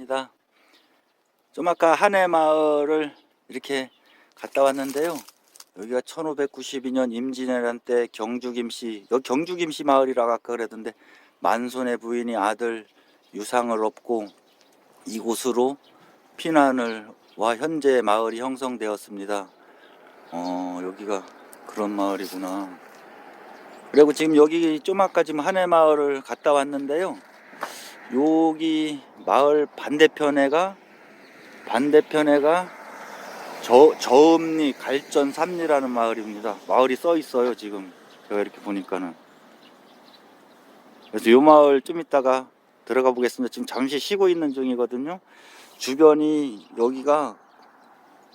반갑습니다. 좀 아까 한해 마을을 이렇게 갔다 왔는데요. 여기가 1592년 임진왜란 때 경주 김씨, 여기 경주 김씨 마을이라고 아까 그랬던데 만손의 부인이 아들 유상을 얻고 이곳으로 피난을 와 현재 마을이 형성되었습니다. 어, 여기가 그런 마을이구나. 그리고 지금 여기 좀 아까 지금 한해 마을을 갔다 왔는데요. 여기 마을 반대편에가 반대편에가 저 저음리 갈전 삼리라는 마을입니다. 마을이 써 있어요 지금 제가 이렇게 보니까는. 그래서 요 마을 좀 이따가 들어가 보겠습니다. 지금 잠시 쉬고 있는 중이거든요. 주변이 여기가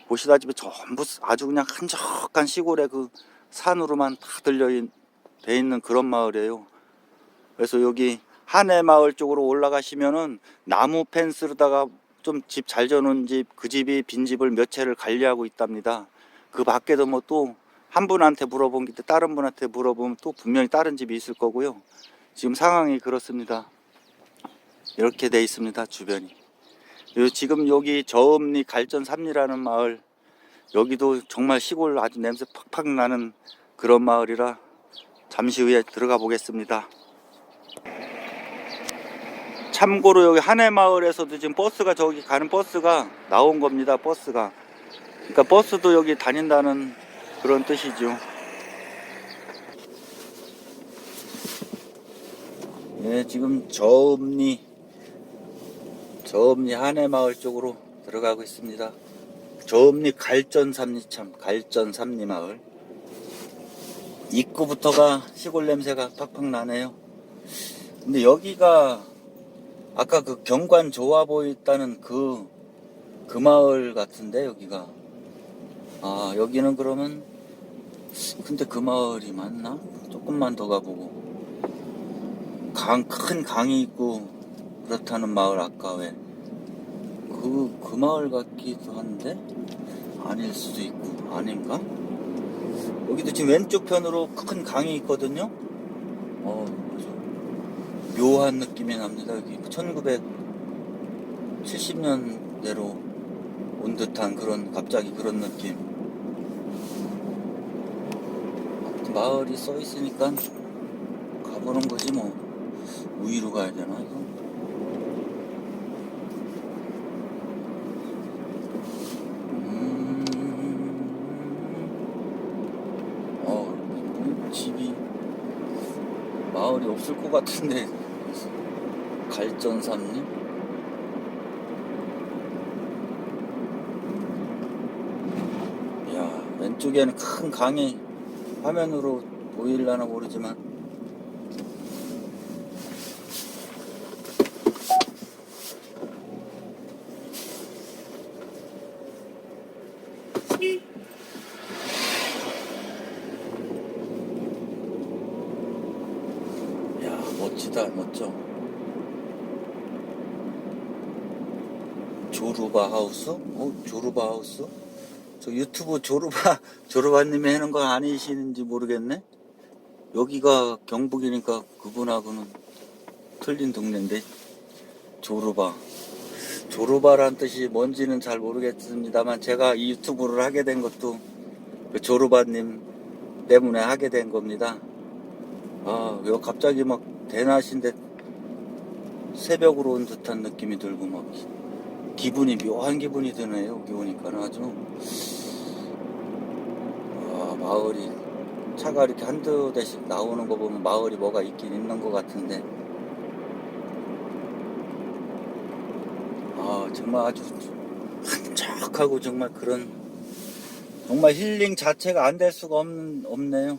보시다시피 전부 아주 그냥 한적한 시골의 그 산으로만 다 들려 있는 그런 마을이에요. 그래서 여기 한해 마을 쪽으로 올라가시면은 나무 펜스로다가 좀 집 잘 져놓은 집, 그 집이 빈 집을 몇 채를 관리하고 있답니다. 그 밖에도 뭐 또 한 분한테 물어본 게 다른 분한테 물어보면 또 분명히 다른 집이 있을 거고요. 지금 상황이 그렇습니다. 이렇게 돼 있습니다. 주변이. 지금 여기 저음리 갈전 삼리라는 마을 여기도 정말 시골 아주 냄새 팍팍 나는 그런 마을이라 잠시 후에 들어가 보겠습니다. 참고로 여기 한해 마을에서도 지금 버스가 저기 가는 버스가 나온 겁니다. 버스가. 그러니까 버스도 여기 다닌다는 그런 뜻이죠. 예, 지금 저음리 저음리 한해 마을 쪽으로 들어가고 있습니다. 저음리 갈전 삼리참 갈전 삼리 마을. 입구부터가 시골 냄새가 팍팍 나네요. 근데 여기가 아까 그 경관 좋아 보였다는 그, 그 마을 같은데, 여기가. 아, 여기는 그러면, 근데 그 마을이 맞나? 조금만 더 가보고. 강, 큰 강이 있고, 그렇다는 마을 아까 왜. 그, 그 마을 같기도 한데? 아닐 수도 있고, 아닌가? 여기도 지금 왼쪽 편으로 큰 강이 있거든요? 어, 묘한 느낌이 납니다. 여기 1970년대로 온 듯한 그런 갑자기 그런 느낌. 마을이 써 있으니까 가보는 거지 뭐. 우위로 가야 되나 이거? 음... 어, 뭐 집이 마을이 없을 것 같은데 갈전 삼리? 야 왼쪽에는 큰 강이 화면으로 보일라나 모르지만 야 멋져 조르바 하우스? 어 조르바 하우스? 저 유튜브 조르바 조르바님이 하는 거 아니시는지 모르겠네 여기가 경북이니까 그분하고는 틀린 동네인데 조르바 조르바란 뜻이 뭔지는 잘 모르겠습니다만 제가 이 유튜브를 하게 된 것도 그 조르바님 때문에 하게 된 겁니다 아, 왜 갑자기 막 대낮인데 새벽으로 온 듯한 느낌이 들고 막 기분이 묘한 기분이 드네요. 여기 오니까 아주 아, 마을이 차가 이렇게 한두 대씩 나오는 거 보면 마을이 뭐가 있긴 있는 것 같은데 아 정말 아주 한적하고 정말 그런 정말 힐링 자체가 안 될 수가 없, 없네요.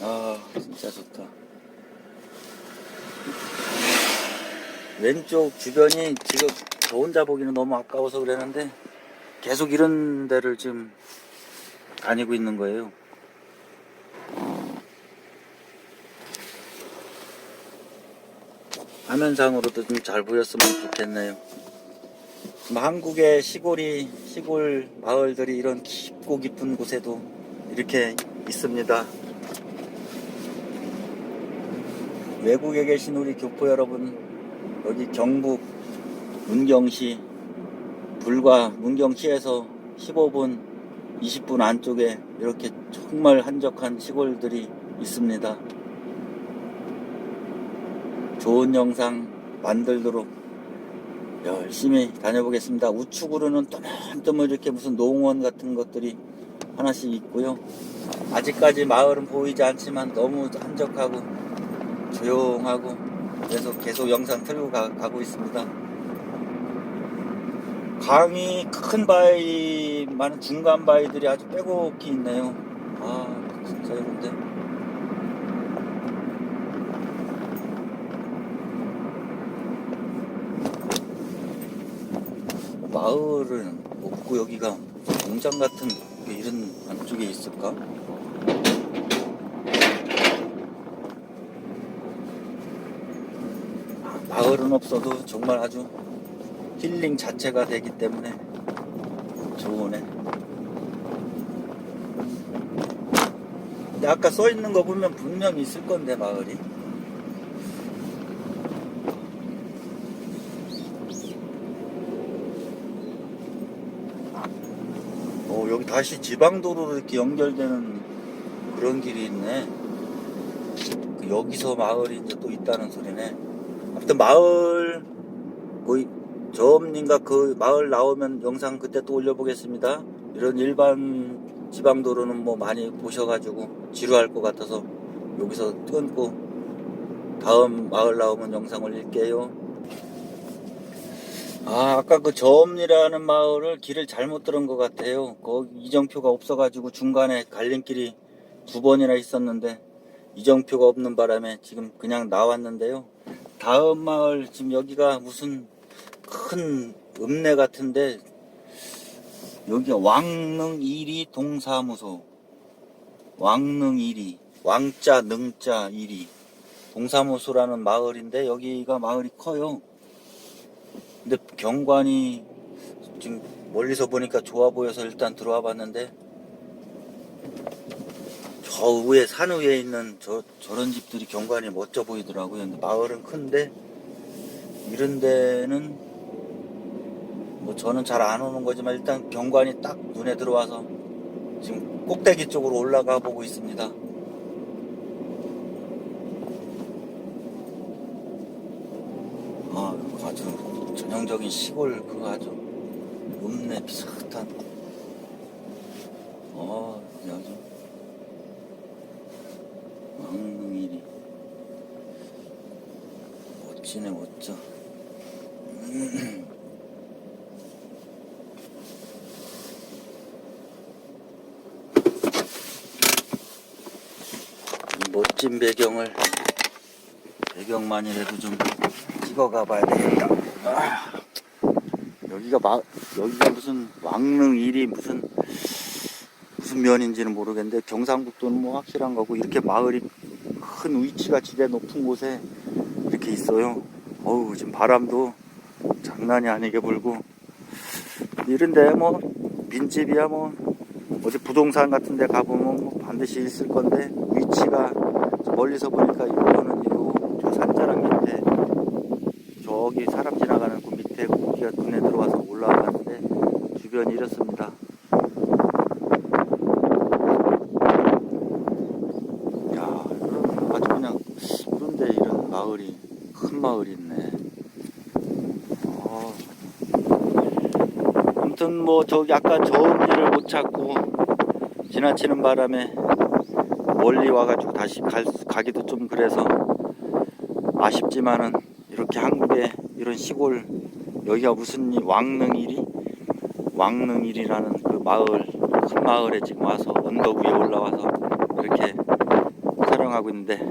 아 진짜 좋다. 왼쪽 주변이 지금 저 혼자 보기는 너무 아까워서 그랬는데 계속 이런 데를 지금 다니고 있는 거예요. 화면상으로도 좀 잘 보였으면 좋겠네요. 지금 한국의 시골이 시골 마을들이 이런 깊고 깊은 곳에도 이렇게 있습니다 외국에 계신 우리 교포 여러분, 여기 경북 문경시 불과 문경시에서 15분 20분 안쪽에 이렇게 정말 한적한 시골들이 있습니다. 좋은 영상 만들도록 열심히 다녀보겠습니다. 우측으로는 또물또물 이렇게 무슨 농원 같은 것들이 하나씩 있고요. 아직까지 마을은 보이지 않지만 너무 한적하고 조용하고 그래서 계속 영상 틀고 가, 가고 있습니다. 강이 큰 바위 많은 중간 바위들이 아주 빼곡히 있네요. 아 진짜 이런데. 마을은 없고 여기가 공장 같은 게 이런 안쪽에 있을까? 마을은 없어도 정말 아주 힐링 자체가 되기 때문에 좋으네. 근데 아까 써 있는 거 보면 분명히 있을 건데 마을이. 어 여기 다시 지방도로로 이렇게 연결되는 그런 길이 있네. 그 여기서 마을이 이제 또 있다는 소리네. 아무튼 마을 거의 저음님과 그 마을 나오면 영상 그때 또 올려보겠습니다. 이런 일반 지방도로는 뭐 많이 보셔가지고 지루할 것 같아서 여기서 끊고 다음 마을 나오면 영상 올릴게요. 아, 아까 그 저음리라는 마을을 길을 잘못 들은 것 같아요. 거기 이정표가 없어가지고 중간에 갈림길이 두 번이나 있었는데 이정표가 없는 바람에 지금 그냥 나왔는데요. 다음 마을 지금 여기가 무슨 큰 읍내 같은데 여기가 왕릉 1위 동사무소 왕릉 1위 왕자 능자 1위 동사무소라는 마을인데 여기가 마을이 커요. 근데 경관이 지금 멀리서 보니까 좋아 보여서 일단 들어와 봤는데 저 위에 산 위에 있는 저 저런 집들이 경관이 멋져 보이더라고요. 근데 마을은 큰데 이런 데는 뭐 저는 잘 안 오는 거지만 일단 경관이 딱 눈에 들어와서 지금 꼭대기 쪽으로 올라가 보고 있습니다. 아, 아주 전형적인 시골 그거 아주 읍내 비슷한 어, 아주 왕릉일이. 멋지네 멋져. 이 멋진 배경을 배경만이라도 좀 찍어가 봐야 되겠다. 아, 여기가 마, 여기가 무슨 왕릉 일이 무슨 면인지는 모르겠는데 경상북도는 뭐 확실한 거고 이렇게 마을이 큰 위치가 지대 높은 곳에 이렇게 있어요. 어우 지금 바람도 장난이 아니게 불고 이런데 뭐 빈집이야 뭐 어디 부동산 같은 데 가보면 뭐 반드시 있을 건데 위치가 멀리서 보니까 이거는 이거 저 산자락 밑에 저기 사람 지나가는 그 밑에 고기가 눈에 들어와서 올라가는데 주변이 이렇습니다. 야, 이런 아주 그냥 그런데 이런 마을이 큰 마을이 있네. 어. 아무튼 뭐 저기 아까 저음리를 못 찾고 지나치는 바람에 멀리 와가지고 다시 갈, 가기도 좀 그래서 아쉽지만은 이렇게 한국에 이런 시골 여기가 무슨 이 왕릉일이 왕릉일이라는 그 마을 큰 마을에 지금 와서 언덕 위에 올라와서 이렇게 촬영하고 있는데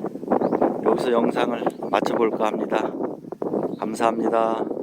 여기서 영상을 마쳐볼까 합니다. 감사합니다.